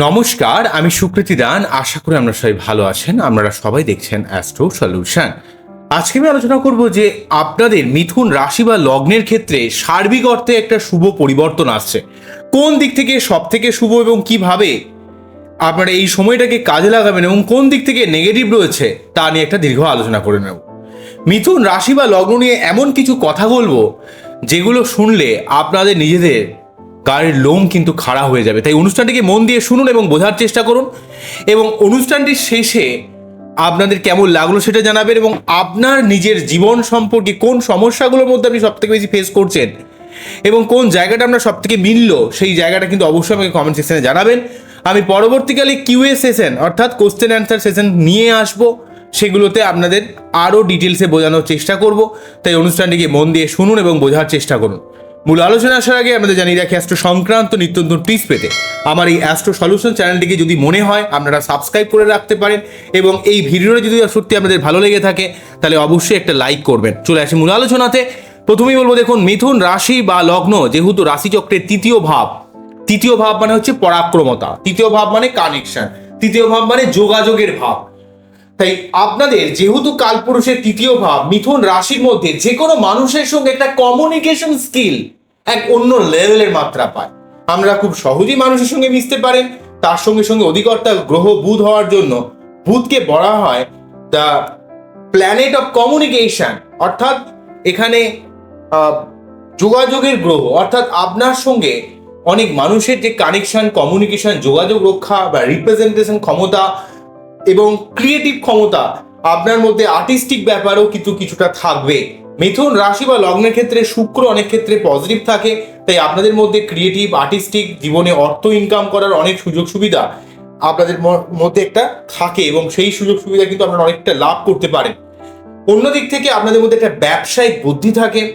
নমস্কার, আমি সুকৃতি দান। আশা করি আপনারা সবাই ভালো আছেন। আপনারা সবাই দেখছেন অ্যাস্ট্রো সলিউশন আজকে আমি আলোচনা করব যে আপনাদের মিথুন রাশি বা লগ্নের ক্ষেত্রে সার্বিক অর্থে একটা শুভ পরিবর্তন আসছে। কোন দিক থেকে সব থেকে শুভ এবং কীভাবে আপনারা এই সময়টাকে কাজে লাগাবেন এবং কোন দিক থেকে নেগেটিভ রয়েছে, তা নিয়ে একটা দীর্ঘ আলোচনা করে নেব। মিথুন রাশি বা লগ্ন নিয়ে এমন কিছু কথা বলব, যেগুলো শুনলে আপনাদের নিজেদের গায়ের লোম কিন্তু খাড়া হয়ে যাবে। তাই অনুষ্ঠানটিকে মন দিয়ে শুনুন এবং বোঝার চেষ্টা করুন। এবং অনুষ্ঠানটির শেষে আপনাদের কেমন লাগল সেটা জানাবেন এবং আপনার নিজের জীবন সম্পর্কে কোন সমস্যাগুলোর মধ্যে আপনি সব থেকে বেশি ফেস করছেন এবং কোন জায়গাটা আপনার সব থেকে মিলল, সেই জায়গাটা কিন্তু অবশ্যই আমাকে কমেন্ট সেকশনে জানাবেন। আমি পরবর্তীকালে কিউএ সেশন অর্থাৎ কোশ্চেন অ্যান্সার সেশন নিয়ে আসব। সেগুলোতে আপনাদের আরও ডিটেলসে বোঝানোর চেষ্টা করব। তাই অনুষ্ঠানটিকে মন দিয়ে শুনুন এবং বোঝার চেষ্টা করুন। মূল আলোচনা আসার আগে আমাদের জানিয়ে রাখি অ্যাস্ট্রো সংক্রান্ত নিত্য নতুন টিপস পেতে আমার এই অ্যাস্ট্রো সলিউশন চ্যানেলটিকে যদি মনে হয়, আপনারা সাবস্ক্রাইব করে রাখতে পারেন এবং এই ভিডিওটা যদি সত্যি আপনাদের ভালো লেগে থাকে, তাহলে অবশ্যই একটা লাইক করবেন। চলে আসি মূল আলোচনাতে। প্রথমেই বলব, দেখুন, মিথুন রাশি বা লগ্ন যেহেতু রাশিচক্রের তৃতীয় ভাব তৃতীয় ভাব মানে হচ্ছে পরাক্রমতা, তৃতীয় ভাব মানে কানেকশন তৃতীয় ভাব মানে যোগাযোগের ভাব। তাই আপনাদের যেহেতু কালপুরুষের তৃতীয় ভাব, মিথুন রাশির মধ্যে যে কোনো মানুষের সঙ্গে একটা কমিউনিকেশন স্কিল এক অন্য লেভেলের মাত্রা পায়। আমরা খুব সহজেই মানুষের সঙ্গে মিশতে পারেন তার সঙ্গে সঙ্গে অধিকর্তা গ্রহ বুধ হওয়ার জন্য বুধকে বলা হয় দ্য প্ল্যানেট অফ কমিউনিকেশন অর্থাৎ এখানে যোগাযোগের গ্রহ, অর্থাৎ আপনার সঙ্গে অনেক মানুষের যে কানেকশন কমিউনিকেশন যোগাযোগ রক্ষা বা রিপ্রেজেন্টেশন ক্ষমতা এবং ক্রিয়েটিভ ক্ষমতা আপনার মধ্যে আর্টিস্টিক ব্যাপারও কিন্তু কিছুটা থাকবে। মিথুন রাশি বা লগ্নের ক্ষেত্রে শুক্র অনেক ক্ষেত্রে পজিটিভ থাকে, তাই আপনাদের মধ্যে ক্রিয়েটিভ আর্টিস্টিক জীবনে অর্থ ইনকাম করার অনেক সুযোগ সুবিধা আপনাদের মধ্যে একটা থাকে এবং সেই সুযোগ সুবিধা কিন্তু আপনারা অনেকটা লাভ করতে পারেন। অন্যদিক থেকে আপনাদের মধ্যে একটা ব্যবসায়িক বুদ্ধি থাকে।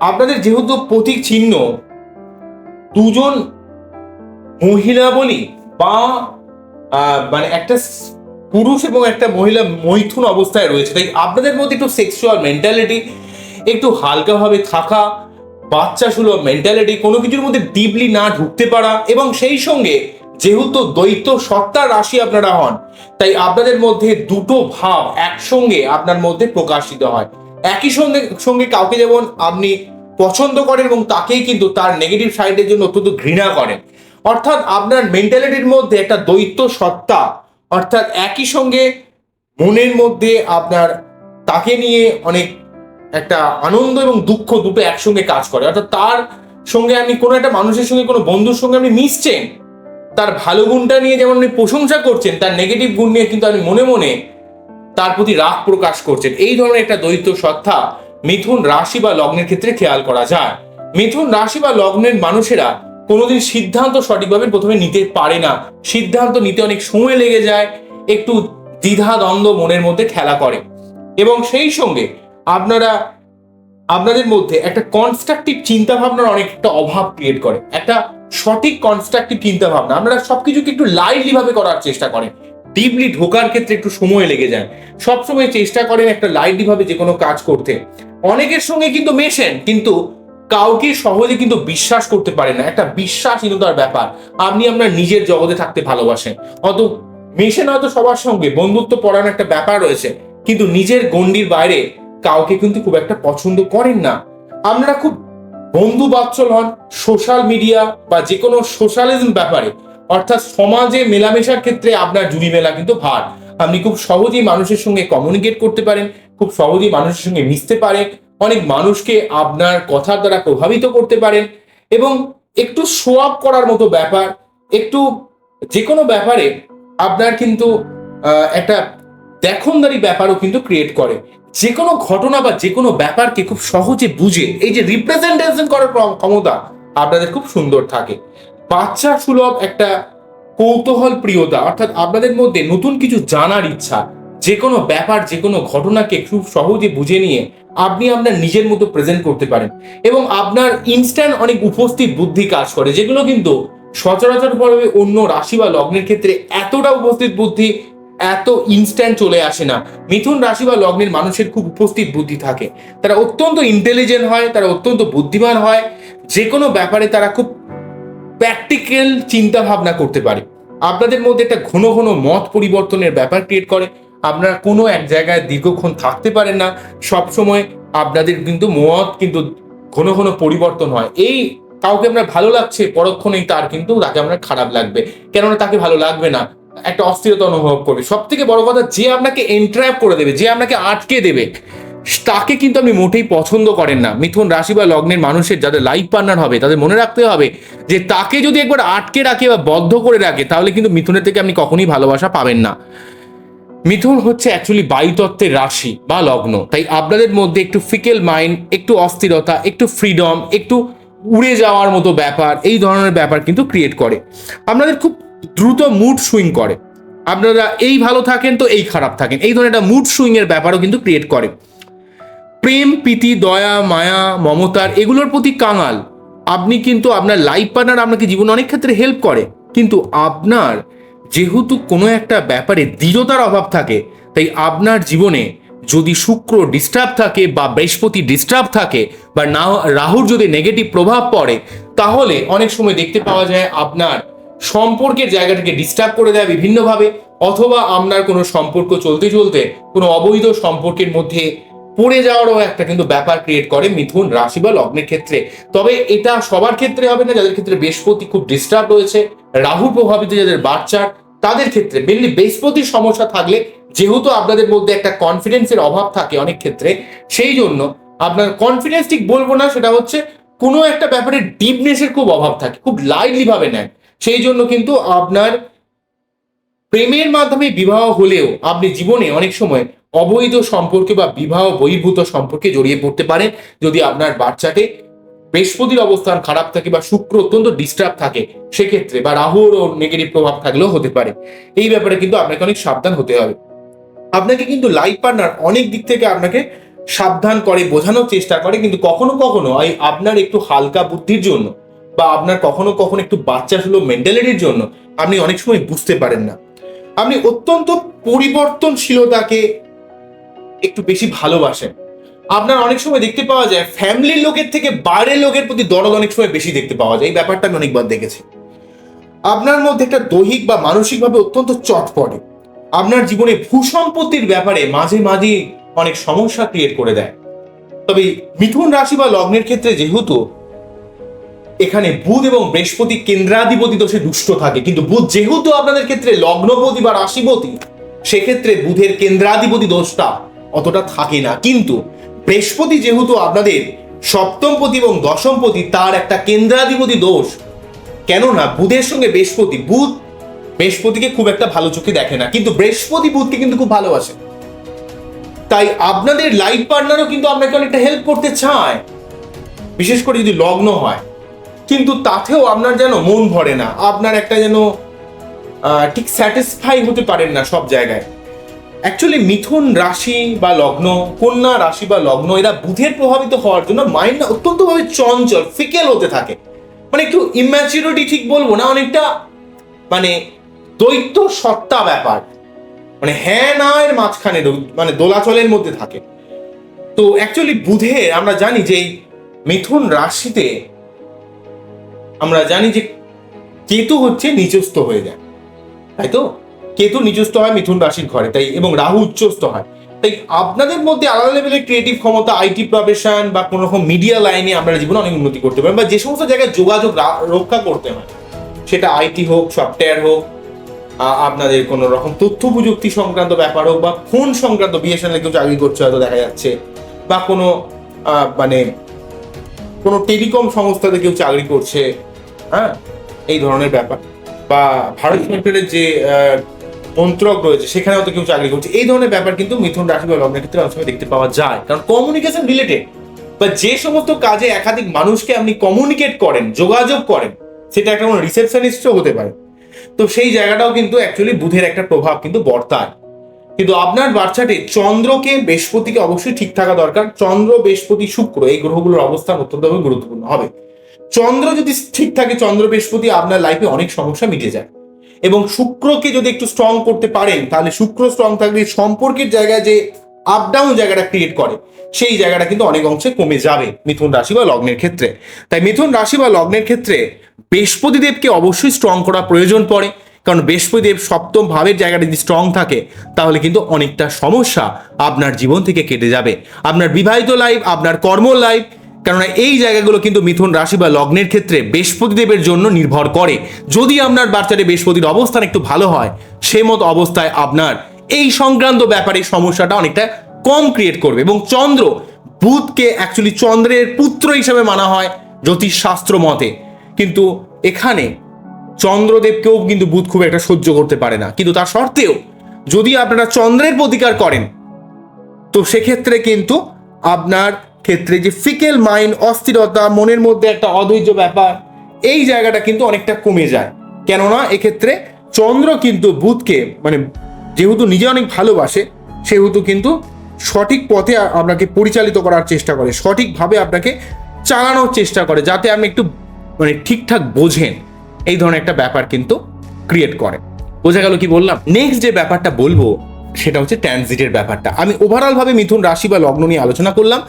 আপনাদের যেহেতু প্রতীক চিহ্ন, দুজন মহিলা বলি বা মানে একটা পুরুষ এবং একটা মহিলা মৈথুন অবস্থায় রয়েছে। তাই আপনাদের মধ্যে একটু সেক্সুয়াল মেন্টালিটি একটু হালকাভাবে থাকা, বাচ্চা সুলভ মেন্টালিটি কোনো কিছুর মধ্যে ডিপলি না ঢুকতে পারা এবং সেই সঙ্গে যেহেতু দ্বৈত সত্তার রাশি আপনারা হন, তাই আপনাদের মধ্যে দুটো ভাব একসঙ্গে আপনার মধ্যে প্রকাশিত হয়। একই সঙ্গে সঙ্গে কাউকে যেমন আপনি পছন্দ করেন এবং তাকেই কিন্তু তার নেগেটিভ সাইডের জন্য অত্যন্ত ঘৃণা করেন। অর্থাৎ আপনার মেন্টালিটির মধ্যে একটা দ্বৈত সত্তা, অর্থাৎ একই সঙ্গে মনের মধ্যে আপনার তাকে নিয়ে অনেক একটা আনন্দ এবং দুঃখ দুটো একসঙ্গে কাজ করে। অর্থাৎ তার সঙ্গে আপনি কোনো একটা মানুষের সঙ্গে, কোনো বন্ধুর সঙ্গে আপনি মিশছেন, তার ভালো গুণটা নিয়ে যেমন আপনি প্রশংসা করছেন, তার নেগেটিভ গুণ নিয়ে কিন্তু আপনি মনে মনে তার প্রতি রাগ প্রকাশ করছেন। এই ধরনের একটা দ্বৈত সত্তা মিথুন রাশি বা লগ্নের ক্ষেত্রে খেয়াল করা যায়। মিথুন রাশি বা লগ্নের মানুষেরা কোনোদিন সিদ্ধান্ত সঠিকভাবে প্রথমে নিতে পারে না। সিদ্ধান্ত নিতে অনেক সময় লেগে যায়, একটু দ্বিধা দ্বন্দ্ব মনের মধ্যে খেলা করে। এবং সেই সঙ্গে আপনারা, আপনাদের মধ্যে একটা কনস্ট্রাকটিভ চিন্তা ভাবনার অনেকটা অভাব ক্রিয়েট করে। একটা সঠিক কনস্ট্রাকটিভ চিন্তা ভাবনা আপনারা সবকিছুকে একটু লাইটলি ভাবে করার চেষ্টা করেন। ডিপলি ঢোকার ক্ষেত্রে একটু সময় লেগে যায়। সবসময় চেষ্টা করেন একটা লাইটলি ভাবে যে কোনো কাজ করতে। অনেকের সঙ্গে কিন্তু মেশেন, কিন্তু কাউকে সহজে কিন্তু বিশ্বাস করতে পারে না। একটা বিশ্বাসহীনতার ব্যাপার। আপনি আপনার নিজের জগতে থাকতে ভালোবাসেন। অত মেশেন হয়তো সবার সঙ্গে। বন্ধুত্ব পড়ানো একটা ব্যাপার রয়েছে। কিন্তু নিজের গণ্ডির বাইরে কাউকে কিন্তু খুব একটা পছন্দ করেন না। আপনারা খুব বন্ধু বাচ্চল হন। সোশ্যাল মিডিয়া বা যে কোনো সোশ্যালিজম ব্যাপারে। অর্থাৎ সমাজে মেলামেশার ক্ষেত্রে আপনার জুড়ি মেলা কিন্তু ভার। আপনি খুব সহজেই মানুষের সঙ্গে কমিউনিকেট করতে পারেন। খুব সহজেই মানুষের সঙ্গে মিশতে পারেন। অনেক মানুষকে আপনার কথার দ্বারা প্রভাবিত করতে পারেন এবং একটু শো আপ করার মতো ব্যাপার, একটু যে কোনো ব্যাপারে আপনার কিন্তু একটা দেখনদারি ব্যাপারও কিন্তু ক্রিয়েট করে। যে কোনো ঘটনা বা যে কোনো ব্যাপারকে খুব সহজে বুঝে, এই যে রিপ্রেজেন্টেশন করার ক্ষমতা আপনাদের খুব সুন্দর থাকে। বাচ্চা সুলভ একটা কৌতূহল প্রিয়তা অর্থাৎ আপনাদের মধ্যে নতুন কিছু জানার ইচ্ছা যে কোনো ব্যাপার যে কোনো ঘটনাকে খুব সহজে বুঝে নিয়ে আপনি আপনার নিজের মতো প্রেজেন্ট করতে পারেন। এবং আপনার ইনস্ট্যান্ট অনেক উপস্থিত বুদ্ধি কাজ করে, যেগুলো কিন্তু সচরাচর ভাবে অন্য রাশি বা লগ্নের ক্ষেত্রে এতটা উপস্থিত বুদ্ধি, এত ইনস্ট্যান্ট চলে আসে না। মিথুন রাশি বা লগ্নের মানুষের খুব উপস্থিত বুদ্ধি থাকে। তারা অত্যন্ত ইন্টেলিজেন্ট হয়, তারা অত্যন্ত বুদ্ধিমান হয় যে কোনো ব্যাপারে তারা খুব প্র্যাকটিক্যাল চিন্তা ভাবনা করতে পারে। আপনাদের মধ্যে একটা ঘন ঘন মত পরিবর্তনের ব্যাপার ক্রিয়েট করে। আপনারা কোনো এক জায়গায় দীর্ঘক্ষণ থাকতে পারেন না। সব সময় আপনাদের কিন্তু মত কিন্তু ঘন ঘন পরিবর্তন হয়। এই কাউকে আপনার ভালো লাগছে, পরক্ষণেই তার কিন্তু তাকে আপনার খারাপ লাগবে। কেননা তাকে ভালো লাগবে না, একটা অস্থিরতা অনুভব করবে। সব থেকে বড় কথা, যে আপনাকে এন্ট্র্যাপ করে দেবে, যে আপনাকে আটকে দেবে, তাকে কিন্তু আপনি মোটেই পছন্দ করেন না। মিথুন রাশি বা লগ্নের মানুষের যাদের লাইফ পার্টনার হবে, তাদের মনে রাখতে হবে যে তাকে যদি একবার আটকে রাখে বা বদ্ধ করে রাখে, তাহলে কিন্তু মিথুনের থেকে আপনি কখনোই ভালোবাসা পাবেন না। মিথুন হচ্ছে অ্যাকচুয়ালি বায়ুতত্ত্বের রাশি বা লগ্ন। তাই আপনাদের মধ্যে একটু ফিকেল মাইন্ড একটু অস্থিরতা, একটু ফ্রিডম একটু উড়ে যাওয়ার মতো ব্যাপার, এই ধরনের ব্যাপার কিন্তু ক্রিয়েট করে। আপনাদের খুব দ্রুত মুড সুইং করে। আপনারা এই ভালো থাকেন তো এই খারাপ থাকেন। এই ধরনের একটা মুড সুইং এর ব্যাপারও কিন্তু ক্রিয়েট করে। প্রেম, প্রীতি, দয়া, মায়া, মমতার এগুলোর প্রতি কাঙাল। আপনি কিন্তু আপনার লাইফ পার্টনার আপনাকে জীবনে অনেক ক্ষেত্রে হেল্প করে। কিন্তু আপনার যেহেতু কোনো একটা ব্যাপারে দৃঢ়তার অভাব থাকে, তাই আপনার জীবনে যদি শুক্র ডিস্টার্ব থাকে বা বৃহস্পতি ডিস্টার্ব থাকে বা না, রাহুর যদি নেগেটিভ প্রভাব পড়ে, তাহলে অনেক সময় দেখতে পাওয়া যায় আপনার সম্পর্কের জায়গাটাকে ডিস্টার্ব করে দেয় বিভিন্নভাবে, অথবা আপনার কোনো সম্পর্ক চলতে চলতে কোনো অবৈধ সম্পর্কের মধ্যে পড়ে যাওয়ারও একটা কিন্তু ব্যাপার ক্রিয়েট করে মিথুন রাশি বা লগ্নের ক্ষেত্রে। তবে এটা সবার ক্ষেত্রে হবে না, যাদের ক্ষেত্রে বৃহস্পতি খুব ডিস্টার্ব রয়েছে, রাহু প্রভাবিত, যাদের বাচ্চার তাদের ক্ষেত্রে মেনলি বৃহস্পতির সমস্যা থাকলে, যেহেতু আপনাদের মধ্যে একটা কনফিডেন্সের অভাব থাকে অনেক ক্ষেত্রে, সেই জন্য আপনার কনফিডেন্স ঠিক বলব না, সেটা হচ্ছে কোনো একটা ব্যাপারে ডিপনেসের খুব অভাব থাকে, খুব লাইটলি ভাবে নেন সেই জন্য কিন্তু আপনার প্রেমের মাধ্যমে বিবাহ হলেও আপনি জীবনে অনেক সময় অবৈধ সম্পর্কে বা বিবাহ বহির্ভূত সম্পর্কে জড়িয়ে পড়তে পারেন, যদি আপনার বাচ্চাতে বৃহস্পতির অবস্থান খারাপ থাকে বা শুক্র অত্যন্ত ডিস্টার্ব থাকে, সেক্ষেত্রে বা রাহুর ও নেগেটিভ প্রভাব থাকলেও হতে পারে। এই ব্যাপারে কিন্তু আপনাকে অনেক সাবধান হতে হবে। আপনাকে কিন্তু লাইফ পার্টনার অনেক দিক থেকে আপনাকে সাবধান করে, বোঝানোর চেষ্টা করে, কিন্তু কখনো কখনো আপনার একটু হালকা বুদ্ধির জন্য বা আপনার কখনো কখনো একটু বাচ্চা সুলভ মেন্টালিটির জন্য আপনি অনেক সময় বুঝতে পারেন না। আপনি অত্যন্ত পরিবর্তনশীলতাকে একটু বেশি ভালোবাসেন। আপনার অনেক সময় দেখতে পাওয়া যায় ফ্যামিলির লোকের থেকে বাইরের লোকের প্রতি দরদ অনেক সময় বেশি দেখতে পাওয়া যায়। এই ব্যাপারটা আমি অনেকবার দেখেছি। আপনার মধ্যে একটা দৈহিক বা মানসিকভাবে অত্যন্ত চটপটে আপনার জীবনে ভূসম্পত্তির ব্যাপারে মাঝে মাঝে অনেক সমস্যা ক্রিয়েট করে দেয়। তবে মিথুন রাশি বা লগ্নের ক্ষেত্রে যেহেতু এখানে বুধ এবং বৃহস্পতি কেন্দ্রাধিপতি দোষে দুষ্ট থাকে, কিন্তু বুধ যেহেতু আপনাদের ক্ষেত্রে লগ্নপতি বা রাশিপতি, সেক্ষেত্রে বুধের কেন্দ্রাধিপতি দোষটা অতটা থাকে না। কিন্তু বৃহস্পতি যেহেতু আপনাদের সপ্তমপতি এবং দশমপতি, তার একটা কেন্দ্রাধিপতি দোষ। কেননা বুধের সঙ্গে বৃহস্পতি, বুধ বৃহস্পতিকে খুব একটা ভালো চোখে দেখে না, কিন্তু বৃহস্পতি বুধকে কিন্তু খুব ভালোবাসে। তাই আপনাদের লাইফ পার্টনারও কিন্তু আপনাকে অনেকটা হেল্প করতে চায়, বিশেষ করে যদি লগ্ন হয়। কিন্তু তাতেও আপনার যেন মন ভরে না, আপনার একটা যেন ঠিক স্যাটিসফাই হতে পারেন না সব জায়গায়। অ্যাকচুয়ালি মিথুন রাশি বা লগ্ন, কন্যা রাশি বা লগ্ন, এরা বুধের প্রভাবিত হওয়ার জন্য মাইন্ড অত্যন্তভাবে চঞ্চল ফিকেল হতে থাকে। মানে একটু ইম্যাচিউরিটি ঠিক বলব না, অনেকটা মানে দৈত্য সত্তা ব্যাপার। মানে হ্যাঁ না এর মাঝখানে মানে দোলাচলের মধ্যে থাকে। তো অ্যাকচুয়ালি বুধের আমরা জানি যে মিথুন রাশিতে আমরা জানি যে কেতু হচ্ছে নিচস্থ হয়ে যায়। তাই তো? কেতু নিচস্থ হয়, মিথুন রাশির ঘরে। তাই, এবং রাহু উচ্চস্থ হয়। তাই আপনাদের মধ্যে আলাদা লেভেলের ক্রিয়েটিভ ক্ষমতা আইটি প্রফেশন বা কোনো রকম মিডিয়া লাইনে আমরা জীবনে অনেক উন্নতি করতে পারি। বা যে সমস্ত জায়গায় যোগাযোগ রক্ষা করতে হয়, সেটা আইটি হোক সফটওয়্যার হোক আপনাদের কোনো রকম তথ্য প্রযুক্তি সংক্রান্ত ব্যাপার হোক, বা ফোন সংক্রান্ত বিএসএনএল কেউ চাকরি করছে হয়তো দেখা যাচ্ছে, বা কোনো মানে কোনো টেলিকম সংস্থাতে কেউ চাকরি করছে হ্যাঁ? এই ধরনের ব্যাপার। বা ভারত সরকারের যে মন্ত্রক রয়েছে সেখানে হয়তো কেউ চাকরি করছে। এই ধরনের ব্যাপার কিন্তু মিথুন রাশি বা লগ্নের ক্ষেত্রে অনেক দেখতে পাওয়া যায়। কারণ কমিউনিকেশন রিলেটেড বা যে সমস্ত কাজে একাধিক মানুষকে আপনি কমিউনিকেট করেন, যোগাযোগ করেন, সেটা একটা কোনো রিসেপশনিস্টও হতে পারে। তো সেই জায়গাটাও কিন্তু অ্যাকচুয়ালি বুধের একটা প্রভাব কিন্তু বর্তায়। কিন্তু আপনার বাচ্চাটি চন্দ্রকে বৃহস্পতিকে অবশ্যই ঠিক থাকা দরকার। চন্দ্র, বৃহস্পতি, শুক্র, এই গ্রহগুলোর অবস্থান অত্যন্তভাবে গুরুত্বপূর্ণ। হবে। চন্দ্র যদি ঠিক থাকে, চন্দ্র, বৃহস্পতি আপনার লাইফে অনেক সমস্যা মিটে যায়। এবং শুক্রকে যদি একটু স্ট্রং করতে পারেন, তাহলে শুক্র স্ট্রং থাকলে সম্পর্কের জায়গায় যে আপ ডাউন জায়গাটা ক্রিয়েট করে, সেই জায়গাটা কিন্তু অনেক অংশে কমে যাবে মিথুন রাশি বা লগ্নের ক্ষেত্রে। তাই মিথুন রাশি বা লগ্নের ক্ষেত্রে বৃহস্পতিদেবকে অবশ্যই স্ট্রং করা প্রয়োজন পড়ে, কারণ বৃহস্পতিদেব সপ্তম ভাবের জায়গাটা যদি স্ট্রং থাকে, তাহলে কিন্তু অনেকটা সমস্যা আপনার জীবন থেকে কেটে যাবে। আপনার বিবাহিত লাইফ আপনার কর্ম লাইফ কেননা এই জায়গাগুলো কিন্তু মিথুন রাশি বা লগ্নের ক্ষেত্রে বৃহস্পতিদেবের জন্য নির্ভর করে। যদি আপনার বাচ্চাটি বৃহস্পতির অবস্থান একটু ভালো হয়, সে মতো অবস্থায় আপনার এই সংক্রান্ত ব্যাপারে সমস্যাটা অনেকটা কম ক্রিয়েট করবে এবং চন্দ্র বুধকে অ্যাকচুয়ালি চন্দ্রের পুত্র হিসেবে মানা হয় জ্যোতিষশাস্ত্র মতে। কিন্তু এখানে চন্দ্রদেবকেও কিন্তু বুধ খুব একটা সহ্য করতে পারে না। কিন্তু তার সত্ত্বেও যদি আপনারা চন্দ্রের প্রতিকার করেন, তো সেক্ষেত্রে কিন্তু আপনার ক্ষেত্রে যে ফিকেল মাইন্ড, অস্থিরতা, মনের মধ্যে একটা অধৈর্য ব্যাপার, এই জায়গাটা কিন্তু অনেকটা কমে যায়। কেননা এক্ষেত্রে চন্দ্র কিন্তু বুধকে মানে যেহেতু নিজে অনেক ভালোবাসে, সেহেতু কিন্তু সঠিক পথে আপনাকে পরিচালিত করার চেষ্টা করে, সঠিকভাবে আপনাকে চালানোর চেষ্টা করে, যাতে আপনি একটু মানে ঠিকঠাক বোঝেন। এই ধরনের একটা ব্যাপার কিন্তু ক্রিয়েট করে। বোঝা গেল কি বললাম? নেক্সট যে ব্যাপারটা বলব, সেটা হচ্ছে ট্রানজিটের ব্যাপারটা। আমি ওভারঅলভাবে মিথুন রাশি বা লগ্ন নিয়ে আলোচনা করলাম।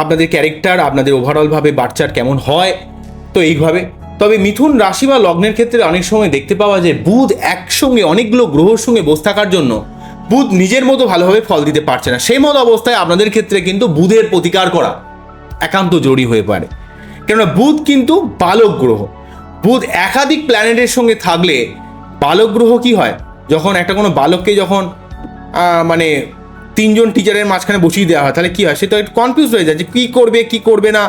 আপনাদের ক্যারেক্টার আপনাদের ওভারঅলভাবে বাচ্চার কেমন হয়, তো এইভাবে। তবে মিথুন রাশি বা লগ্নের ক্ষেত্রে অনেক সময় দেখতে পাওয়া যায়, বুধ একসঙ্গে অনেকগুলো গ্রহর সঙ্গে বসে থাকার জন্য বুধ নিজের মতো ভালোভাবে ফল দিতে পারছে না। সেই মতো অবস্থায় আপনাদের ক্ষেত্রে কিন্তু বুধের প্রতিকার করা একান্ত জরুরি হয়ে পারে কেননা বুধ কিন্তু বালক গ্রহ। বুধ একাধিক প্ল্যানেটের সঙ্গে থাকলে বালক গ্রহ কি হয়? যখন একটা কোনো বালককে যখন মানে তিনজন টিচারের মাঝখানে বসিয়ে দেওয়া হয়, তাহলে কী হয়? সে তো একটু কনফিউজ হয়ে যায় যে কী করবে কী করবে না।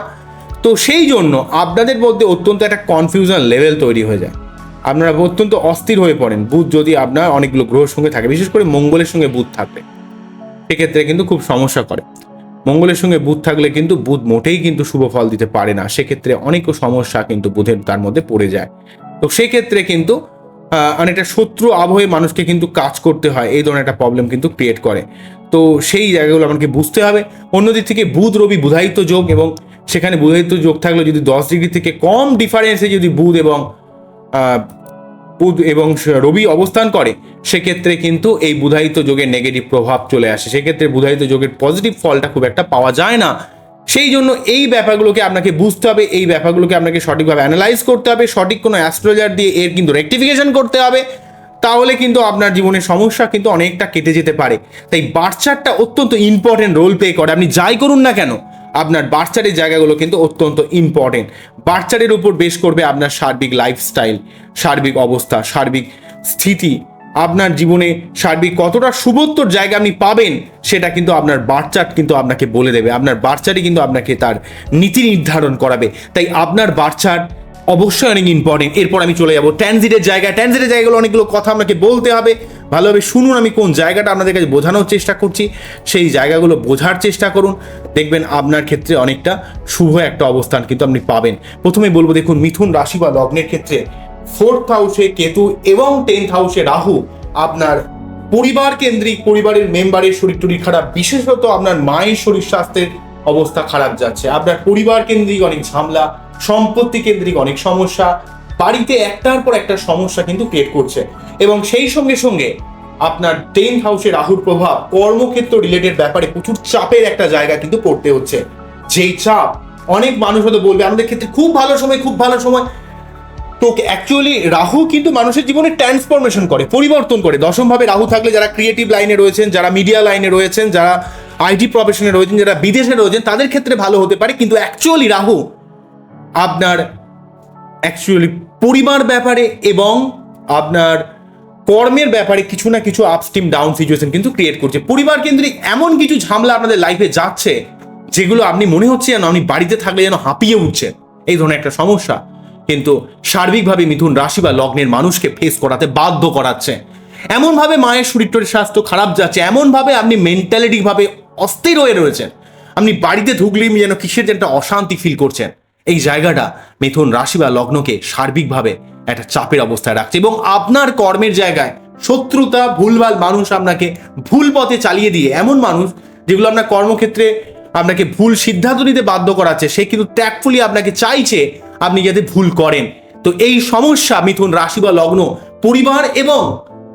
তো সেই জন্য আপনাদের মধ্যে অত্যন্ত একটা কনফিউশন লেভেল তৈরি হয়ে যায়। আপনারা অত্যন্ত অস্থির হয়ে পড়েন। বুধ যদি আপনার অনেকগুলো গ্রহের সঙ্গে থাকে, বিশেষ করে মঙ্গলের সঙ্গে বুধ থাকবে, সেক্ষেত্রে কিন্তু খুব সমস্যা করে। মঙ্গলের সঙ্গে বুধ থাকলে কিন্তু বুধ মোটেই কিন্তু শুভ ফল দিতে পারে না। সেক্ষেত্রে অনেক সমস্যা কিন্তু বুধের তার মধ্যে পড়ে যায়। তো সেক্ষেত্রে কিন্তু অনেকটা শত্রু আবহে মানুষকে কিন্তু কাজ করতে হয়। এই ধরনের একটা প্রবলেম কিন্তু ক্রিয়েট করে। তো সেই জায়গাগুলো আমাকে বুঝতে হবে। অন্যদিক থেকে বুধ, রবি বুধায়িত্ব যোগ এবং সেখানে বুধায়িত্ব যোগ থাকলে যদি দশ ডিগ্রি থেকে কম ডিফারেন্সে যদি বুধ এবং বুধ এবং রবি অবস্থান করে, সেক্ষেত্রে কিন্তু এই বুধায়িত যোগের নেগেটিভ প্রভাব চলে আসে। সেক্ষেত্রে বুধায়িত যোগের পজিটিভ ফলটা খুব একটা পাওয়া যায় না। সেই জন্য এই ব্যাপারগুলোকে আপনাকে বুঝতে হবে, এই ব্যাপারগুলোকে আপনাকে সঠিকভাবে অ্যানালাইজ করতে হবে, সঠিক কোনো অ্যাস্ট্রোলজার দিয়ে এর কিন্তু রেকটিফিকেশন করতে হবে, তাহলে কিন্তু আপনার জীবনের সমস্যা কিন্তু অনেকটা কেটে যেতে পারে। তাই বার্চারটা অত্যন্ত ইম্পর্টেন্ট রোল প্লে করে, আপনি যাই করুন না কেন, আপনার বার্চারের জায়গাগুলো কিন্তু অত্যন্ত ইম্পর্টেন্ট বার্চারের উপর বেশ করবে আপনার সার্বিক লাইফস্টাইল সার্বিক অবস্থা, সার্বিক স্থিতি আপনার জীবনে সার্বিক কতটা শুভত্তর জায়গা আপনি পাবেন, সেটা কিন্তু আপনার বার্চার কিন্তু আপনাকে বলে দেবে। আপনার বার্চারই কিন্তু আপনাকে তার নীতি নির্ধারণ করাবে। তাই আপনার বার্চার অবশ্যই অনেক ইম্পর্টেন্ট এরপর আমি চলে যাব ট্যানজিটের জায়গা ট্যানজিটের জায়গাগুলো অনেকগুলো কথা আপনাকে বলতে হবে। ভালোভাবে শুনুন আমি কোন জায়গাটা আপনাদের কাছে বোঝানোর চেষ্টা করছি। সেই জায়গাগুলো বোঝার চেষ্টা করুন। দেখবেন আপনার ক্ষেত্রে অনেকটা শুভ একটা অবস্থান কিন্তু আপনি পাবেন। প্রথমে বলব, দেখুন, মিথুন রাশি বা লগ্নের ক্ষেত্রে ফোর্থ হাউসে কেতু এবং টেন্থ হাউসে রাহু আপনার পরিবার কেন্দ্রিক পরিবারের মেম্বারের শরীর টরীর খারাপ, বিশেষত আপনার মায়ের শরীর স্বাস্থ্যের অবস্থা খারাপ যাচ্ছে। আপনার পরিবার কেন্দ্রিক অনেক ঝামেলা, সম্পত্তি কেন্দ্রিক অনেক সমস্যা, বাড়িতে একটার পর একটা সমস্যা কিন্তু ক্রিয়েট করছে। এবং সেই সঙ্গে সঙ্গে আপনার টেন্থ হাউসে রাহুর প্রভাব কর্মক্ষেত্র রিলেটেড ব্যাপারে প্রচুর চাপের একটা জায়গা কিন্তু পড়তে হচ্ছে। যেই চাপ অনেক মানুষ হয়তো বলবে, আমাদের ক্ষেত্রে খুব ভালো সময়, খুব ভালো সময়। তো অ্যাকচুয়ালি রাহু কিন্তু মানুষের জীবনে ট্রান্সফরমেশন করে, পরিবর্তন করে। দশমভাবে রাহু থাকলে যারা ক্রিয়েটিভ লাইনে রয়েছেন, যারা মিডিয়া লাইনে রয়েছেন, যারা আইটি প্রফেশনে রয়েছেন, যারা বিদেশে রয়েছেন, তাদের ক্ষেত্রে ভালো হতে পারে, কিন্তু অ্যাকচুয়ালি রাহু আপনার অ্যাকচুয়ালি পরিবার ব্যাপারে এবং আপনার কর্মের ব্যাপারে কিছু না কিছু আপস্টিম ডাউন সিচুয়েশন কিন্তু ক্রিয়েট করছে। পরিবার কেন্দ্রিক এমন কিছু ঝামেলা আপনাদের লাইফে যাচ্ছে, যেগুলো আপনি মনে হচ্ছে যেন আপনি বাড়িতে থাকলে যেন হাঁপিয়ে উঠছে এই ধরনের একটা সমস্যা। কিন্তু সার্বিকভাবে মিথুন রাশি বা লগ্নের মানুষকে ফেস করাতে বাধ্য করাচ্ছে। এমনভাবে মায়ের শরীর টরীর স্বাস্থ্য খারাপ যাচ্ছে, এমনভাবে আপনি মেন্টালিটিকভাবে অস্থির হয়ে রয়েছেন। আপনি বাড়িতে ঢুকলেই যেন কিসের যেন একটা অশান্তি ফিল করছেন। এই জায়গাটা মিথুন রাশি বা লগ্নকে সার্বিকভাবে একটা চাপের অবস্থায় রাখছে এবং আপনার কর্মের জায়গায় শত্রুতা, ভুলভাল মানুষ আপনাকে ভুল পথে চালিয়ে দিয়ে এমন মানুষ যেগুলো আপনার কর্মক্ষেত্রে আপনাকে ভুল সিদ্ধান্ত নিতে বাধ্য করাচ্ছে, সে কিন্তু ত্যাগফুলি আপনাকে চাইছে আপনি যাতে ভুল করেন। তো এই সমস্যা, মিথুন রাশি বা লগ্ন, পরিবার এবং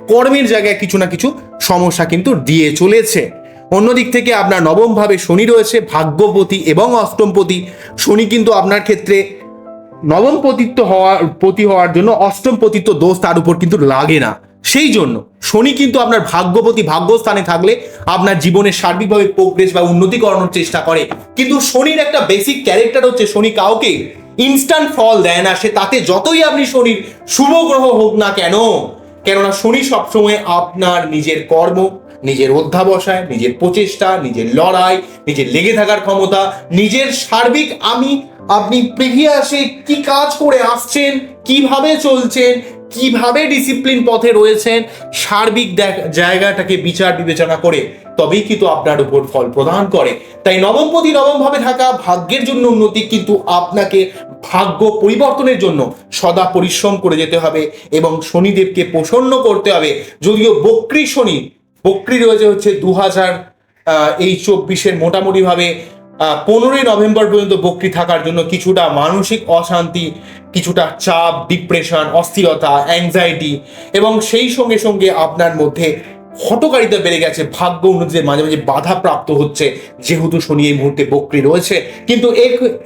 কর্মের জায়গায় কিছু না কিছু সমস্যা কিন্তু দিয়ে চলেছে। অন্যদিক থেকে আপনার নবমভাবে শনি রয়েছে, ভাগ্যপতি এবং অষ্টমপতি। শনি কিন্তু আপনার ক্ষেত্রে নবম পতিত্ব হওয়ার, পতি হওয়ার জন্য অষ্টম পতিত্ব দোষ তার উপর কিন্তু লাগে না। সেই জন্য শনি কিন্তু আপনার ভাগ্যপতি ভাগ্যস্থানে থাকলে আপনার জীবনের সার্বিকভাবে প্রোগ্রেস বা উন্নতি করানোর চেষ্টা করে। কিন্তু শনির একটা বেসিক ক্যারেক্টার হচ্ছে শনি কাউকে ইনস্ট্যান্ট ফল দেয় না। সে তাতে যতই আপনি শনির শুভ গ্রহ হোক না কেন, কেননা শনি সবসময় আপনার নিজের কর্ম, নিজের অধ্যাবসায়, নিজের প্রচেষ্টা, নিজের লড়াই, নিজের লেগে থাকার ক্ষমতা, নিজের সার্বিক আমি, আপনি প্রিভিয়াসে কি কাজ করে আসছেন, কীভাবে চলছেন কীভাবে ডিসিপ্লিন পথে রয়েছেন, সার্বিক জায়গাটাকে বিচার বিবেচনা করে, তবেই কিন্তু আপনার উপর ফল প্রদান করে। তাই নবমপতি নবমভাবে থাকা ভাগ্যের জন্য উন্নতি কিন্তু আপনাকে ভাগ্য পরিবর্তনের জন্য সদা পরিশ্রম করে যেতে হবে এবং শনিদেবকে প্রসন্ন করতে হবে। যদিও বক্রি শনি, বক্রি রয়েছে হচ্ছে দু হাজার এই চব্বিশের মোটামুটিভাবে পনেরোই নভেম্বর পর্যন্ত বক্রি থাকার জন্য কিছুটা মানসিক অশান্তি, কিছুটা চাপ ডিপ্রেশন অস্থিরতা অ্যাংজাইটি এবং সেই সঙ্গে সঙ্গে আপনার মধ্যে হটকারিতা বেড়ে গেছে, ভাগ্য উন্নতিতে মাঝে মাঝে বাধা প্রাপ্ত হচ্ছে, যেহেতু শনি এই মুহূর্তে বক্রি রয়েছে। কিন্তু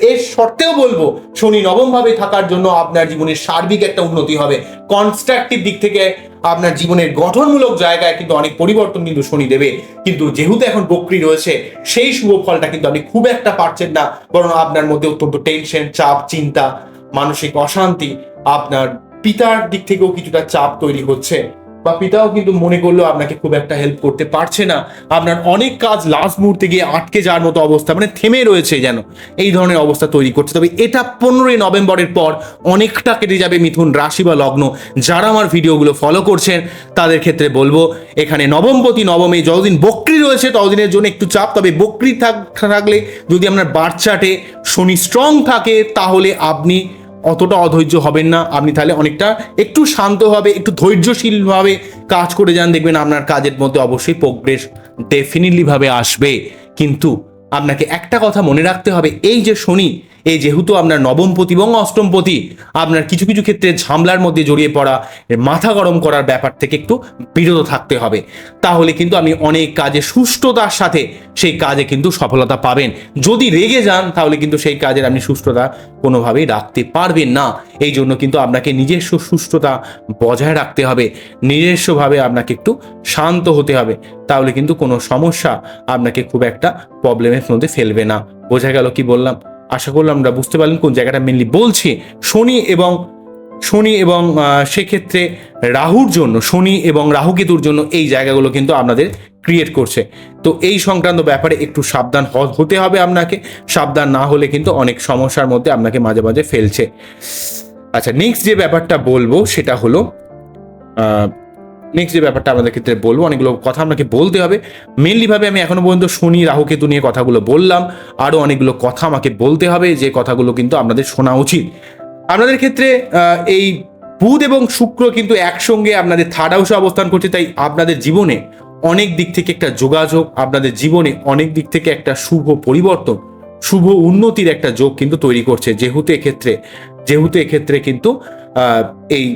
এর সত্ত্বেও বলব, শনি নবমভাবে থাকার জন্য আপনার জীবনের সার্বিক একটা উন্নতি হবে। কনস্ট্রাকটিভ দিক থেকে আপনার জীবনের গঠনমূলক জায়গায় কিন্তু অনেক পরিবর্তন কিন্তু শনি দেবে। কিন্তু যেহেতু এখন বক্রি রয়েছে, সেই শুভ ফলটা কিন্তু আপনি খুব একটা পারছেন না, বরং আপনার মধ্যে অত্যন্ত টেনশন চাপ, চিন্তা, মানসিক অশান্তি আপনার পিতার দিক থেকেও কিছুটা চাপ তৈরি হচ্ছে। বা পিতাও কিন্তু মনে করল আপনাকে খুব একটা হেল্প করতে পারছে না। আপনার অনেক কাজ লাস্ট মুহূর্তে গিয়ে আটকে যাওয়ার মতো অবস্থা মানে থেমে রয়েছে যেন এই ধরনের অবস্থা তৈরি করছে। তবে এটা পনেরোই নভেম্বরের পর অনেকটা কেটে যাবে মিথুন রাশি বা লগ্ন। যারা আমার ভিডিওগুলো ফলো করছেন, তাদের ক্ষেত্রে বলব, এখানে নবমপতি, নবমে যতদিন বক্রি রয়েছে, ততদিনের জন্য একটু চাপ। তবে বক্রি থাক- থাকলে যদি আপনার বাচ্চাটে শনি স্ট্রং থাকে, তাহলে আপনি অতটা অধৈর্য হবেন না। আপনি তাহলে অনেকটা একটু শান্তভাবে, একটু ধৈর্যশীলভাবে কাজ করে যান। দেখবেন আপনার কাজের মধ্যে অবশ্যই প্রোগ্রেস ডেফিনেটলিভাবে আসবে। কিন্তু আপনাকে একটা কথা মনে রাখতে হবে, এই যে শনি এই যেহেতু আপনার নবমপতি এবং অষ্টমপতি আপনার কিছু কিছু ক্ষেত্রে ঝামলার মধ্যে জড়িয়ে পড়া মাথা গরম করার ব্যাপার থেকে একটু বিরত থাকতে হবে। তাহলে কিন্তু আপনি অনেক কাজে সুষ্ঠুতার সাথে সেই কাজে কিন্তু সফলতা পাবেন। যদি রেগে যান, তাহলে কিন্তু সেই কাজের আপনি সুষ্ঠুতা কোনোভাবেই রাখতে পারবেন না। এই জন্য কিন্তু আপনাকে নিজস্ব সুষ্ঠুতা বজায় রাখতে হবে। নিজস্বভাবে আপনাকে একটু শান্ত হতে হবে। তাহলে কিন্তু কোনো সমস্যা আপনাকে খুব একটা প্রবলেমের মধ্যে ফেলবে না। বোঝা গেল কি বললাম? আশা করলাম আমরা বুঝতে পারলেন কোন জায়গাটা মেনলি বলছি। শনি এবং শনি এবং সেক্ষেত্রে রাহুর জন্য, শনি এবং রাহুকেতুর জন্য এই জায়গাগুলো কিন্তু আপনাদের ক্রিয়েট করছে। তো এই সংক্রান্ত ব্যাপারে একটু সাবধান হতে হবে আপনাকে। সাবধান না হলে কিন্তু অনেক সমস্যার মধ্যে আপনাকে মাঝে মাঝে ফেলছে। আচ্ছা নেক্সট যে ব্যাপারটা বলব সেটা হলো নেক্সট যে ব্যাপারটা আপনাদের ক্ষেত্রে বলব, অনেকগুলো কথা আপনাকে বলতে হবে। মেনলিভাবে আমি এখনও পর্যন্ত শনি রাহুকেতু নিয়ে কথাগুলো বললাম। আরও অনেকগুলো কথা আমাকে বলতে হবে, যে কথাগুলো কিন্তু আপনাদের শোনা উচিত। আপনাদের ক্ষেত্রে এই বুধ এবং শুক্র কিন্তু একসঙ্গে আপনাদের থার্ড হাউসে অবস্থান করছে, তাই আপনাদের জীবনে অনেক দিক থেকে একটা যোগাযোগ, আপনাদের জীবনে অনেক দিক থেকে একটা শুভ পরিবর্তন, শুভ উন্নতির একটা যোগ কিন্তু তৈরি করছে। যেহেতু এক্ষেত্রে যেহেতু এক্ষেত্রে কিন্তু এই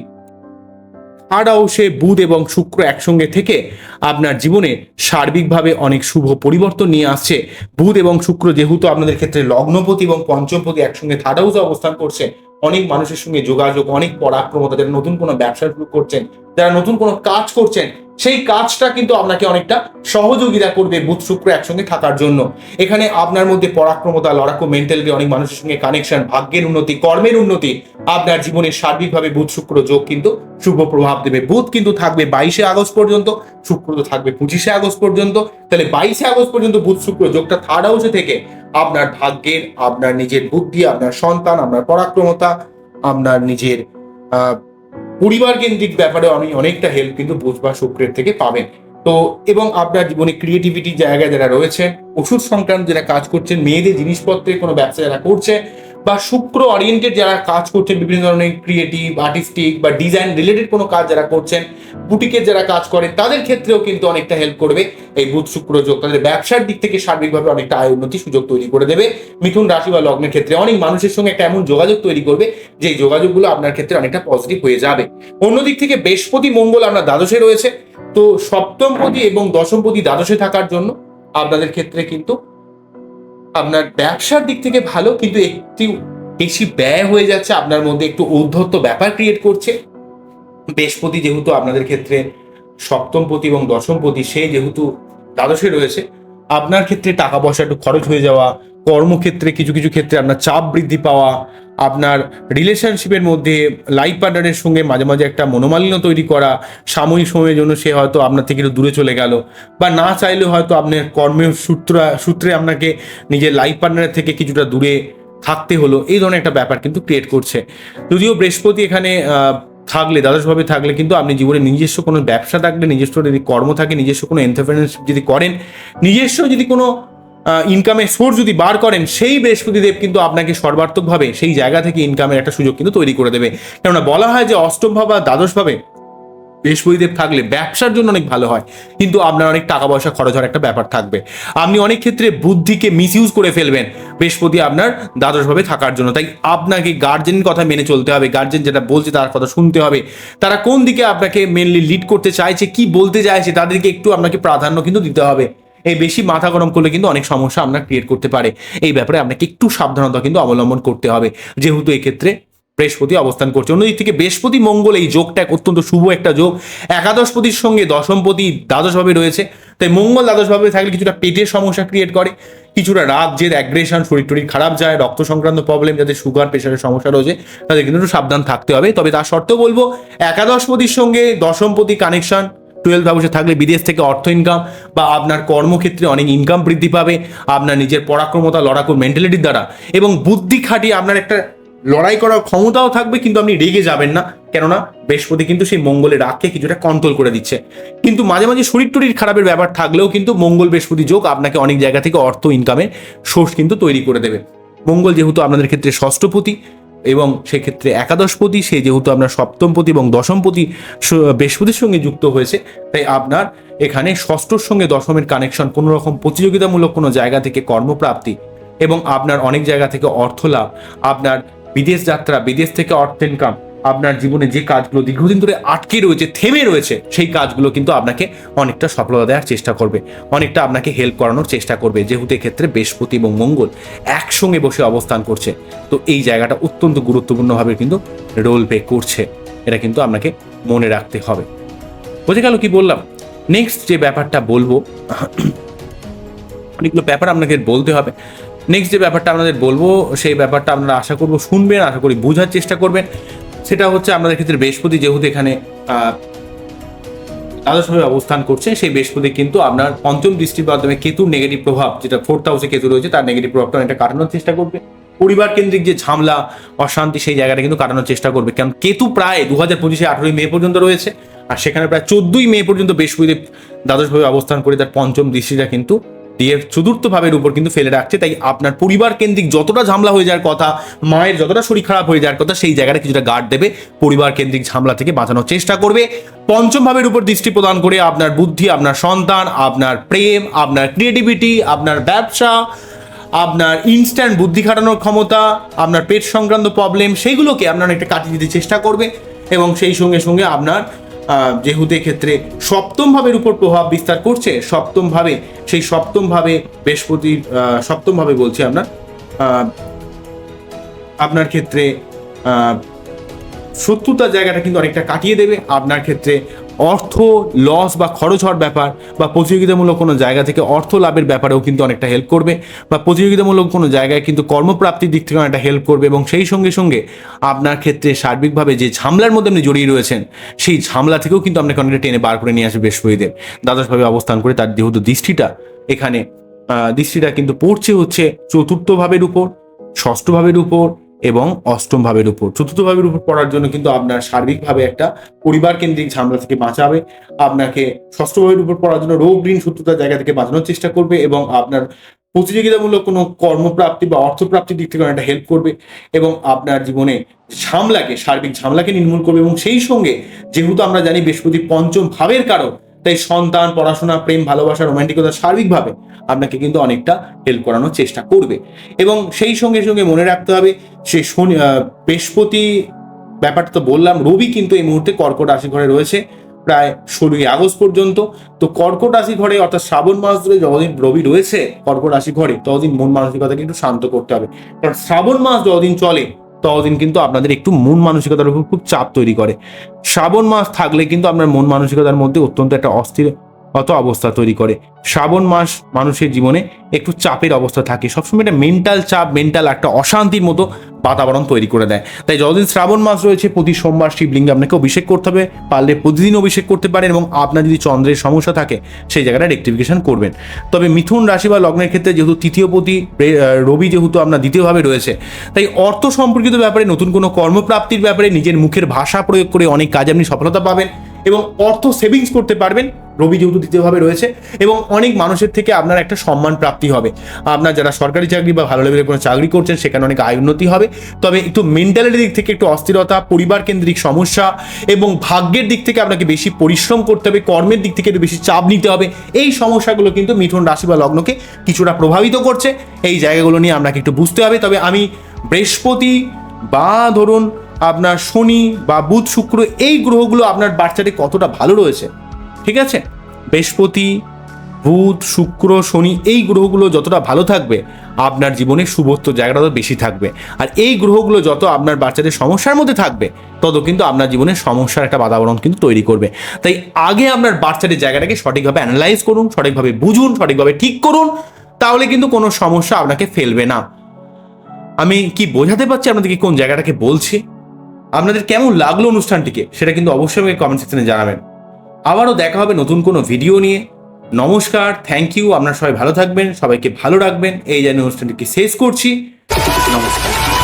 থার্ড হাউসে বুধ এবং শুক্র একসঙ্গে থেকে আপনার জীবনে সার্বিকভাবে অনেক শুভ পরিবর্তন নিয়ে আসছে। বুধ এবং শুক্র যেহেতু আপনাদের ক্ষেত্রে লগ্নপতি এবং পঞ্চমপতি একসঙ্গে থার্ড হাউসে অবস্থান করছে অনেক মানুষের সঙ্গে যোগাযোগ, অনেক পরাক্রমতা, যারা নতুন কোনো ব্যবসা শুরু করছেন, যারা নতুন কোনো কাজ করছেন, সেই কাজটা কিন্তু আপনাকে অনেকটা সহযোগিতা করবে বুধ শুক্র একসঙ্গে থাকার জন্য। এখানে আপনার মধ্যে পরাক্রমতা, লড়াকু মেন্টালিটি অনেক মানুষের সঙ্গে কানেকশন ভাগ্যের উন্নতি, কর্মের উন্নতি, আপনার জীবনে সার্বিকভাবে বুধ শুক্র যোগ কিন্তু শুভ প্রভাব দেবে। বুধ কিন্তু থাকবে বাইশে আগস্ট পর্যন্ত, শুক্র তো থাকবে পঁচিশে আগস্ট পর্যন্ত। তাহলে বাইশে আগস্ট পর্যন্ত বুধ শুক্র যোগটা থার্ড হাউসে থেকে আপনার ভাগ্যের, আপনার নিজের বুদ্ধি, আপনার সন্তান, আপনার পরাক্রমতা, আপনার নিজের পরিবার কেন্দ্রিক ব্যাপারে আমি অনেকটা হেল্প কিন্তু বুধ বা শুক্রের থেকে পাবেন। তো, এবং আপনার জীবনে ক্রিয়েটিভিটির জায়গায় যারা রয়েছে ওষুধ সংক্রান্ত যারা কাজ করছেন, মেয়েদের জিনিসপত্রের কোনো ব্যবসা যারা করছে বা শুক্র অরিয়েন্টেড যারা কাজ করছেন, বিভিন্ন ধরনের ক্রিয়েটিভ আর্টিস্টিক বা ডিজাইন রিলেটেড কোনো কাজ যারা করছেন বুটিকের যারা কাজ করে তাদের ক্ষেত্রেও কিন্তু অনেকটা হেল্প করবে। এই বুধ, শুক্র, যোগ তাদের ব্যবসার দিক থেকে সার্বিকভাবে অনেকটা আয় উন্নতি সুযোগ তৈরি করে দেবে। মিথুন রাশি বা লগ্নের ক্ষেত্রে অনেক মানুষের সঙ্গে একটা এমন যোগাযোগ তৈরি করবে, যে যোগাযোগগুলো আপনার ক্ষেত্রে অনেকটা পজিটিভ হয়ে যাবে। অন্যদিক থেকে বৃহস্পতি, মঙ্গল আপনার দ্বাদশে রয়েছে। তো সপ্তমপতি এবং দশমপতি দ্বাদশে থাকার জন্য আপনাদের ক্ষেত্রে কিন্তু আপনার ব্যবসার দিক থেকে ভালো, কিন্তু একটি বেশি ব্যয় হয়ে যাচ্ছে, আপনার মধ্যে একটু ঔদ্ধত্য ব্যাপার ক্রিয়েট করছে। বৃহস্পতি যেহেতু আপনাদের ক্ষেত্রে সপ্তমপতি এবং দশমপতি সে যেহেতু দ্বাদশে রয়েছে, আপনার ক্ষেত্রে টাকা পয়সা একটু খরচ হয়ে যাওয়া, কর্মক্ষেত্রে কিছু কিছু ক্ষেত্রে আপনার চাপ বৃদ্ধি পাওয়া আপনার রিলেশনশিপের মধ্যে লাইফ পার্টনারের সঙ্গে মাঝে মাঝে একটা মনোমালিন্য তৈরি করা সাময়িক সময়ের জন্য সে হয়তো আপনার থেকে একটু দূরে চলে গেল বা না চাইলেও হয়তো আপনার কর্মের সূত্র, সূত্রে আপনাকে নিজের লাইফ পার্টনারের থেকে কিছুটা দূরে থাকতে হলো। এই ধরনের একটা ব্যাপার কিন্তু ক্রিয়েট করছে। যদিও বৃহস্পতি এখানে থাকলে, দ্বাদশভাবে থাকলে কিন্তু আপনি জীবনে নিজস্ব কোনো ব্যবসা থাকলে, নিজস্ব যদি কর্ম থাকে, নিজস্ব কোনো এন্টারপ্রেনারশিপ যদি করেন, নিজস্ব যদি কোনো ইনকামের সোর্স যদি বার করেন, সেই বৃহস্পতিদেব কিন্তু আপনাকে সর্বাত্মকভাবে সেই জায়গা থেকে ইনকামের একটা সুযোগ কিন্তু তৈরি করে দেবে। কেননা বলা হয় যে অষ্টম ভাব বা দ্বাদশভাবে বৃহস্পতিদেব থাকলে ব্যবসার জন্য অনেক ভালো হয়, কিন্তু আপনার অনেক টাকা পয়সা খরচ হওয়ার একটা ব্যাপার থাকবে। আপনি অনেক ক্ষেত্রে বুদ্ধিকে মিস ইউজ করে ফেলবেন বৃহস্পতি আপনার দ্বাদশভাবে থাকার জন্য। তাই আপনাকে গার্জেনের কথা মেনে চলতে হবে। গার্জেন যেটা বলছে তার কথা শুনতে হবে। তারা কোন দিকে আপনাকে মেনলি লিড করতে চাইছে, কি বলতে চাইছে, তাদেরকে একটু আপনাকে প্রাধান্য কিন্তু দিতে হবে। এই বেশি মাথা গরম করলে কিন্তু অনেক সমস্যা আপনার ক্রিয়েট করতে পারে। এই ব্যাপারে আপনাকে একটু সাবধানতা কিন্তু অবলম্বন করতে হবে। যেহেতু এক্ষেত্রে বৃহস্পতি অবস্থান করছে। অন্যদিক থেকে বৃহস্পতি মঙ্গল এই যোগটা অত্যন্ত শুভ একটা যোগ। একাদশপতির সঙ্গে দশমপতি দ্বাদশভাবে রয়েছে। তাই মঙ্গল দ্বাদশভাবে থাকলে কিছুটা পেটের সমস্যা ক্রিয়েট করে। কিছুটা রাগ জেদ অ্যাগ্রেশন শরীর টরীর খারাপ যায়, রক্ত সংক্রান্ত প্রবলেম যাদের সুগার প্রেশারের সমস্যা রয়েছে, তাদের কিন্তু একটু সাবধান থাকতে হবে। তবে তার সত্ত্বেও বলব, একাদশপতির সঙ্গে দশমপতি কানেকশন টুয়েলভ হাউসে থাকলে বিদেশ থেকে অর্থ ইনকাম বা আপনার কর্মক্ষেত্রে অনেক ইনকাম বৃদ্ধি পাবে, আপনার নিজের পরাক্রমতা লড়াকু মেন্টালিটির দ্বারা এবং বুদ্ধি খাটিয়ে আপনার একটা লড়াই করার ক্ষমতাও থাকবে, কিন্তু আপনি রেগে যাবেন না। কেননা বৃহস্পতি কিন্তু সেই মঙ্গলের রাগকে কিছুটা কন্ট্রোল করে দিচ্ছে। কিন্তু মাঝে মাঝে শরীর টরির খারাপের ব্যাপার থাকলেও কিন্তু মঙ্গল বৃহস্পতি যোগ আপনাকে অনেক জায়গা থেকে অর্থ ইনকামের সোর্স কিন্তু তৈরি করে দেবে। মঙ্গল যেহেতু আপনাদের ক্ষেত্রে ষষ্ঠপতি এবং সেক্ষেত্রে একাদশপতি, সে যেহেতু আপনার সপ্তমপতি এবং দশমপতি বৃহস্পতির সঙ্গে যুক্ত হয়েছে, তাই আপনার এখানে ষষ্ঠর সঙ্গে দশমের কানেকশন কোনো রকম প্রতিযোগিতামূলক কোনো জায়গা থেকে কর্মপ্রাপ্তি এবং আপনার অনেক জায়গা থেকে অর্থ লাভ আপনার বিদেশ যাত্রা, বিদেশ থেকে অর্থ ইনকাম আপনার জীবনে যে কাজগুলো দীর্ঘদিন ধরে আটকে রয়েছে, থেমে রয়েছে, সেই কাজগুলো কিন্তু আপনাকে অনেকটা সফলতা দেওয়ার চেষ্টা করবে। অনেকটা আপনাকে হেল্প করানোর চেষ্টা করবে। যেহেতু এক্ষেত্রে বৃহস্পতি এবং মঙ্গল একসঙ্গে বসে অবস্থান করছে, তো এই জায়গাটা অত্যন্ত গুরুত্বপূর্ণভাবে কিন্তু রোল প্লে করছে। এটা কিন্তু আপনাকে মনে রাখতে হবে। বোঝা গেল কি বললাম? নেক্সট যে ব্যাপারটা বলব, অনেকগুলো ব্যাপার আপনাকে বলতে হবে। নেক্সট যে ব্যাপারটা আপনাদের বলব, সেই ব্যাপারটা আপনারা আশা করব শুনবেন, আশা করি বোঝার চেষ্টা করবেন। সেটা হচ্ছে আপনাদের ক্ষেত্রে বৃহস্পতি যেহেতু এখানে দ্বাদশভাবে অবস্থান করছে, সেই বৃহস্পতি কিন্তু আপনার পঞ্চম দৃষ্টির মাধ্যমে কেতুর নেগেটিভ প্রভাব, যেটা ফোর্থ হাউসে কেতু রয়েছে, তার নেগেটিভ প্রভাবটা অনেকটা কাটানোর চেষ্টা করবে। পরিবার কেন্দ্রিক যে ঝামলা, অশান্তি, সেই জায়গাটা কিন্তু কাটানোর চেষ্টা করবে। কারণ কেতু প্রায় দু হাজার পঁচিশে আঠেরোই মে পর্যন্ত রয়েছে, আর সেখানে প্রায় চোদ্দই মে পর্যন্ত বৃহস্পতি দ্বাদশভাবে অবস্থান করে, তার পঞ্চম দৃষ্টিটা কিন্তু দিয়ে চতুর্থ ভাবের উপর কিন্তু ফেলে রাখছে। তাই আপনার পরিবার কেন্দ্রিক যতটা ঝামলা হয়ে যাওয়ার কথা, মায়ের যতটা শরীর খারাপ হয়ে যাওয়ার কথা, সেই জায়গাটা কিছুটা গার্ড দেবে। পরিবার কেন্দ্রিক ঝামলা থেকে বাঁচানোর চেষ্টা করবে। পঞ্চম ভাবের উপর দৃষ্টি প্রদান করে আপনার বুদ্ধি, আপনার সন্তান, আপনার প্রেম, আপনার ক্রিয়েটিভিটি, আপনার ব্যবসা, আপনার ইনস্ট্যান্ট বুদ্ধি খাটানোর ক্ষমতা, আপনার পেট সংক্রান্ত প্রবলেম সেইগুলোকে আপনার একটা কাটিয়ে দিতে চেষ্টা করবে এবং সেই সঙ্গে সঙ্গে আপনার যেহেতু ক্ষেত্রে সপ্তম ভাবের উপর প্রভাব বিস্তার করছে সপ্তম ভাবে সেই সপ্তম ভাবে বৃহস্পতির সপ্তম ভাবে বলছি আমরা আপনার ক্ষেত্রে শত্রুতার জায়গাটা কিন্তু অনেকটা কাটিয়ে দেবে। আপনার ক্ষেত্রে অর্থ লস বা খরচ হওয়ার ব্যাপার বা প্রতিযোগিতামূলক কোনো জায়গা থেকে অর্থ লাভের ব্যাপারেও কিন্তু অনেকটা হেল্প করবে বা প্রতিযোগিতামূলক কোনো জায়গায় কিন্তু কর্মপ্রাপ্তির দিক থেকে অনেকটা হেল্প করবে এবং সেই সঙ্গে সঙ্গে আপনার ক্ষেত্রে সার্বিকভাবে যে ঝামলার মধ্যে আপনি জড়িয়ে রয়েছেন, সেই ঝামলা থেকেও কিন্তু আপনাকে অনেকটা টেনে বার করে নিয়ে আসবে বৃহস্পতিদের দ্বাদশভাবে অবস্থান করে তার যেহেতু দৃষ্টিটা এখানে দৃষ্টিটা কিন্তু পড়ছে হচ্ছে চতুর্থ ভাবের উপর ষষ্ঠ ভাবের উপর এবং অষ্টম ভাবের উপর। চতুর্থ ভাবের উপর পড়ার জন্য কিন্তু আপনার সার্বিকভাবে একটা পরিবার কেন্দ্রিক ঝামেলা থেকে বাঁচাবে। আপনাকে ষষ্ঠ ভাবের উপর পড়ার জন্য রোগ ঋণ শত্রুতার জায়গা থেকে বাঁচানোর চেষ্টা করবে এবং আপনার প্রতিযোগিতামূলক কোনো কর্মপ্রাপ্তি বা অর্থপ্রাপ্তির দিক থেকে অনেকটা হেল্প করবে এবং আপনার জীবনে ঝামলাকে সার্বিক ঝামলাকে নির্মূল করবে এবং সেই সঙ্গে যেহেতু আমরা জানি বৃহস্পতি পঞ্চম ভাবের কারণ তাই সন্তান, পড়াশোনা, প্রেম, ভালোবাসা, রোমান্টিকতা সার্বিকভাবে আপনাকে কিন্তু অনেকটা হেল্প করানোর চেষ্টা করবে। এবং সেই সঙ্গে সঙ্গে মনে রাখতে হবে, সে শনি বৃহস্পতি ব্যাপারটা তো বললাম, রবি কিন্তু এই মুহূর্তে কর্কট রাশি ঘরে রয়েছে, প্রায় ষোলোই আগস্ট পর্যন্ত। তো কর্কট রাশি ঘরে অর্থাৎ শ্রাবণ মাস ধরে যতদিন রবি রয়েছে কর্কট রাশি ঘরে, ততদিন মন মানসিকতাকে একটু শান্ত করতে হবে। কারণ শ্রাবণ মাস যতদিন চলে ততদিন কিন্তু আপনাদের একটু মন মানসিকতার উপর খুব চাপ তৈরি করে। শ্রাবণ মাস থাকলে কিন্তু আপনার মন মানসিকতার মধ্যে অত্যন্ত একটা অস্থির অত অবস্থা তৈরি করে। শ্রাবণ মাস মানুষের জীবনে একটু চাপের অবস্থা থাকে। সবসময় একটা মেন্টাল চাপ মেন্টাল একটা অশান্তির মতো বাতাবরণ তৈরি করে দেয়। তাই যতদিন শ্রাবণ মাস রয়েছে, প্রতি সোমবার শিবলিঙ্গে আপনাকে অভিষেক করতে হবে। পারলে প্রতিদিন অভিষেক করতে পারেন এবং আপনার যদি চন্দ্রের সমস্যা থাকে, সেই জায়গাটা রেক্টিফিকেশন করবেন। তবে মিথুন রাশি বা লগ্নের ক্ষেত্রে যেহেতু তৃতীয় প্রতি রবি যেহেতু আপনার দ্বিতীয়ভাবে রয়েছে, তাই অর্থ সম্পর্কিত ব্যাপারে নতুন কোনো কর্মপ্রাপ্তির ব্যাপারে নিজের মুখের ভাষা প্রয়োগ করে অনেক কাজে আপনি সফলতা পাবেন। এবং অর্থ সেভিংস করতে পারবেন। রবি যেহেতু দ্বিতীয়ভাবে রয়েছে এবং অনেক মানুষের থেকে আপনার একটা সম্মান প্রাপ্তি হবে। আপনার যারা সরকারি চাকরি বা ভালো লেভেলের কোনো চাকরি করছেন, সেখানে অনেক আয় উন্নতি হবে। তবে একটু মেন্টালিটির দিক থেকে একটু অস্থিরতা পরিবার কেন্দ্রিক সমস্যা এবং ভাগ্যের দিক থেকে আপনাকে বেশি পরিশ্রম করতে হবে, কর্মের দিক থেকে একটু বেশি চাপ নিতে হবে। এই সমস্যাগুলো কিন্তু মিথুন রাশি বা লগ্নকে কিছুটা প্রভাবিত করছে। এই জায়গাগুলো নিয়ে আপনাকে একটু বুঝতে হবে। তবে আমি বৃহস্পতি বা ধরুন আপনার শনি বা বুধ শুক্র এই গ্রহগুলো আপনার বাচ্চাটি কতটা ভালো রয়েছে, ঠিক আছে? বৃহস্পতি, বুধ, শুক্র, শনি এই গ্রহগুলো যতটা ভালো থাকবে, আপনার জীবনে শুভত্ব জায়গাটা তত বেশি থাকবে। আর এই গ্রহগুলো যত আপনার বাচ্চাদের সমস্যার মধ্যে থাকবে, তত কিন্তু আপনার জীবনে সমস্যার একটা বাতাবরণ কিন্তু তৈরি করবে। তাই আগে আপনার বাচ্চাদের জায়গাটাকে সঠিকভাবে অ্যানালাইজ করুন, সঠিকভাবে বুঝুন, সঠিকভাবে ঠিক করুন, তাহলে কিন্তু কোনো সমস্যা আপনাকে ফেলবে না। আমি কি বোঝাতে পারছি আপনাদেরকে কোন জায়গাটাকে বলছি? আপনাদের কেমন লাগল অনুষ্ঠানটিকে সেটা কিন্তু অবশ্যই আমাকে কমেন্ট সেকশনে জানাবেন। আবারও দেখা হবে নতুন কোনো ভিডিও নিয়ে। নমস্কার থ্যাংক ইউ আপনারা সবাই ভালো থাকবেন, সবাইকে ভালো রাখবেন। এই জানিয়ে অনুষ্ঠানটিকে শেষ করছি। নমস্কার।